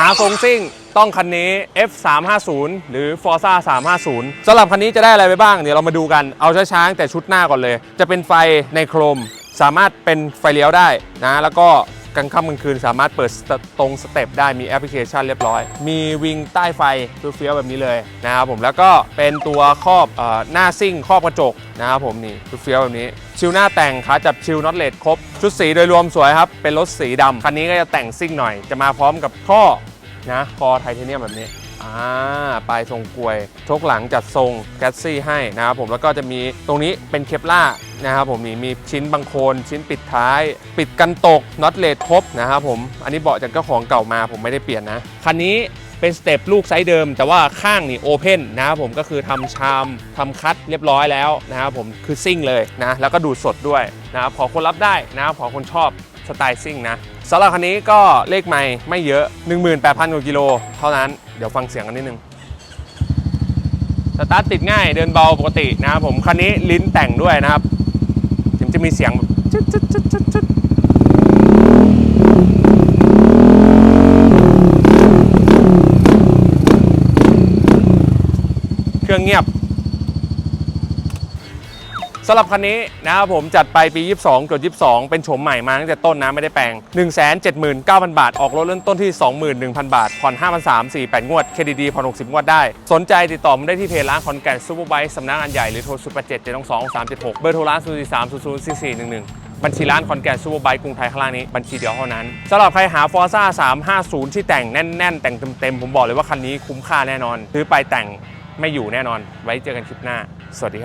หาทรงซิ่งต้องคันนี้ F 3 5 0 หรือ Forza 350สำหรับคันนี้จะได้อะไรไปบ้าง เดี๋ยวเรามาดูกันเอาช้าๆตั้งแต่ชุดหน้าก่อนเลย จะเป็นไฟในโครม สามารถเป็นไฟเลี้ยวได้นะ แล้วก็ กลางค่ำกลางคืนสามารถเปิดตรงสเต็ปได้มีแอปพลิเคชันเรียบร้อย มีวิงใต้ไฟเฟี้ยวๆแบบนี้เลยนะครับผมแล้วก็เป็นตัวครอบอหน้าซิ่งครอบกระจกนะครับผมนี่เฟี้ยวๆแบบนี้ชิลหน้าแต่งขาจับชิลน็อตเลดครบ ชุดสีโดยรวมสวยครับ เป็นรถสีดำคันนี้ก็จะแต่งซิ่งหน่อย จะมาพร้อมกับท่อนะคอไทเทเนียมแบบนี้ อ่าปลายทรงกลวยชกหลังจัดทรงแกสซี่ให้นะครับผมแล้วก็จะมีตรงนี้เป็นเคปล่านะครับผมนี่มีชิ้นบังโคลนชิ้นปิดท้าย ปิดกันตกน็อตเลดครบนะครับผมอันนี้เบาะจากเจ้าของเก่ามาผมไม่ได้เปลี่ยนนะคันนี้เป็นสเต็ปลูกไซส์เดิม แต่ว่าข้างนี่โอเพนนะครับผมก็คือทำชามทำคัดเรียบร้อยแล้วนะครับผมคือซิ่งเลยนะแล้วก็ดูดสดด้วยนะครับขอคนรับได้นะครับขอคนชอบสไตล์ซิ่งนะสำหรับคันนี้ก็เลขไม่ไม่เยอะ 18,000กว่ากิโลเท่านั้น เดี๋ยวฟังเสียงกันนิดนึงสตาร์ทติดง่ายเดินเบาปกตินะครับผมคันนี้ลิ้นแต่งด้วยนะครับถึงจะมีเสียงแบบจุดจุดจุดจุดจุดเครื่องเงียบ สำหรับคันนี้นะครับผมจัดไปปี 22จด22 เป็นโฉมใหม่มาตั้งแต่ต้นนะไม่ได้แปลง 179,000 บาท ออกรถเริ่มต้นที่ 21,000 บาท ผ่อน 5,300 48 งวด เครดิตดีผ่อน 60 งวดได้ สนใจติดต่อมาได้ที่เพจร้านคอนแกนซูเปอร์ไบค์สำนักงานใหญ่หรือโทร0 8 7 7 2 2 3 7 6 เบอร์โทรร้าน 0 4 3 0 0 4 4 1 1 บัญชีร้านคอนแกนซูเปอร์ไบค์กรุงไทยข้างล่างนี้บัญชีเดียวเท่านั้นสำหรับใครหา Forza 350 ที่แต่งแน่น ๆ แต่งเต็มๆผมบอกเลยว่าคันนี้คุ้มค่าแน่นอนซื้อไปแต่งไม่อยู่แน่นอน ไว้เจอกันคลิปหน้า สวัสดีครับ